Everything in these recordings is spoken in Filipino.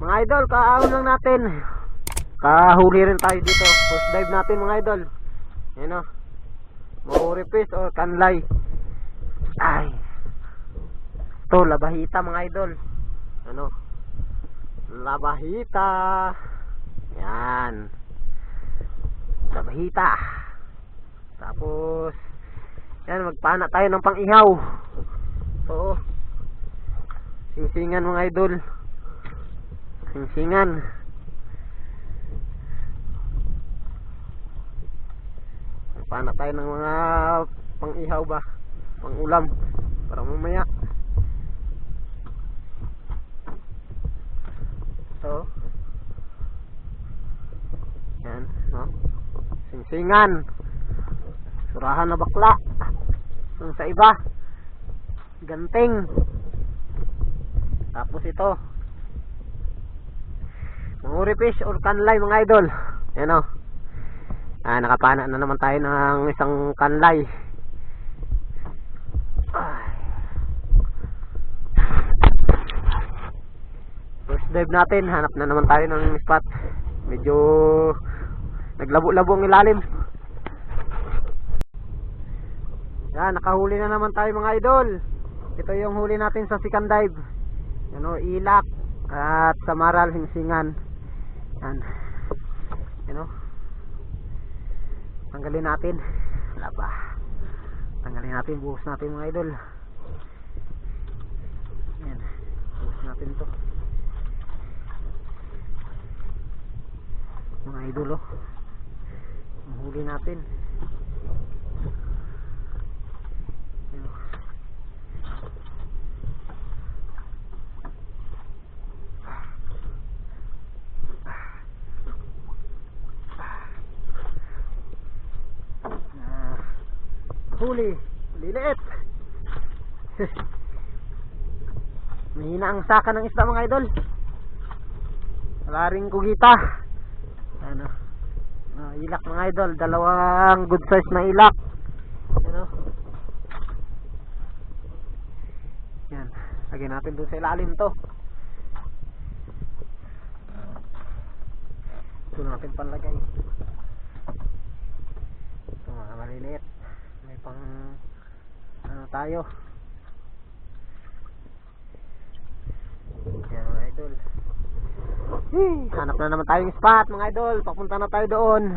Mga idol, kaahon lang natin. Kahuli rin tayo dito. First dive natin mga idol. Yan o. Mahuri fish or kanlay. Ay. Ito, labahita mga idol. Ano? Labahita. Yan. Labahita. Tapos, yan, magpana tayo ng pang-ihaw. Oo. Singsingan mga idol. Singsingan. Magpana tayo ng mga pang-ihaw ba? Pang-ulam. Para mamaya. So, yan, no? Singsingan. Surahan na bakla. Yung sa iba. Ganting. Tapos ito. Manguri fish or kanlay mga idol. Yan o. Ah, nakapana na naman tayo ng isang kanlay. Ay. First dive natin, hanap na naman tayo ng spot. Medyo naglabo-labo ang ilalim. Yan, nakahuli na naman tayo mga idol. Ito yung huli natin sa second dive. Yan o, ilak at samaral hingsingan. Yan. Yan o. Tanggalin natin. Wala pa. Tanggalin natin, buhos natin mga idol. Yan. Buhos natin to. Mga idol oh. Huli natin. Yan, oh. Ah, huli. Liliit. Mahina ang saka ng isda mga idol. Wala rin kugita. Ano? Ah, ilak mga idol. Dalawang good size na ilak. Ano? Yan. Lagyan natin doon sa ilalim to. Ito natin panlagay. Ito mga maliliit may pang ano tayo? Yan mga idol. Hey, hanap na naman tayong spot mga idol. Papunta na tayo doon.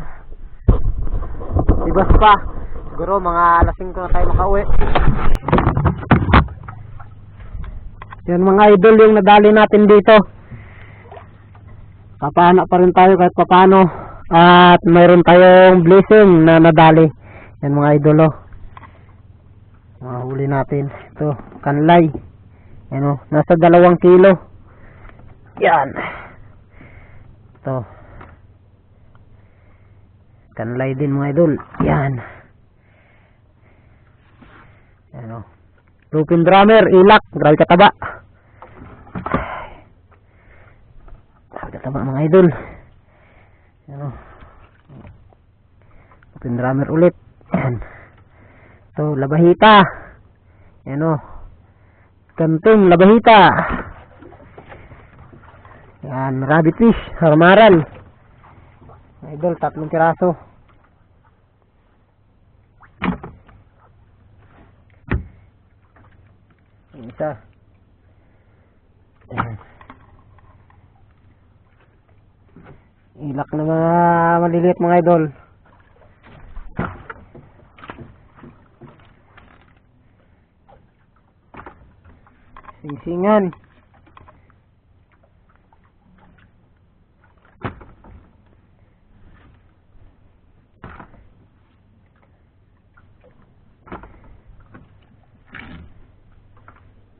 Ibas pa. Siguro mga alas 5 na tayo makauwi. Yan mga idol yung nadali natin dito. Papana pa rin tayo kahit papano. At mayroon tayong blessing na nadali. Yan mga idol oh huli natin. Ito kanlay. Yan oh. Nasa dalawang kilo. Yan. Ito. Kanlay din mga idol. Yan. Yan oh. Lupin drummer ilak. Grabe kataba grabe kataba mga idol. Yan oh. Lupin drummer ulit. Yan ito labahita yan oh kanting labahita yan, rabbit fish, harmaral. Idol, tatlong piraso. Yung isa. Ilak na mga maliliit mga idol. Singsingan.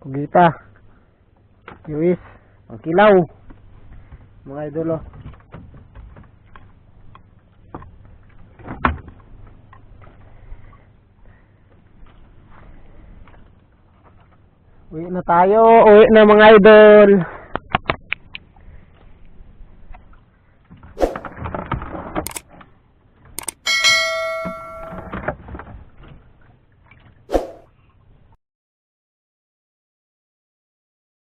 Kugita. Luis. Ang kilaw. Mga idolo. Uwi na tayo. Uwi na mga idol.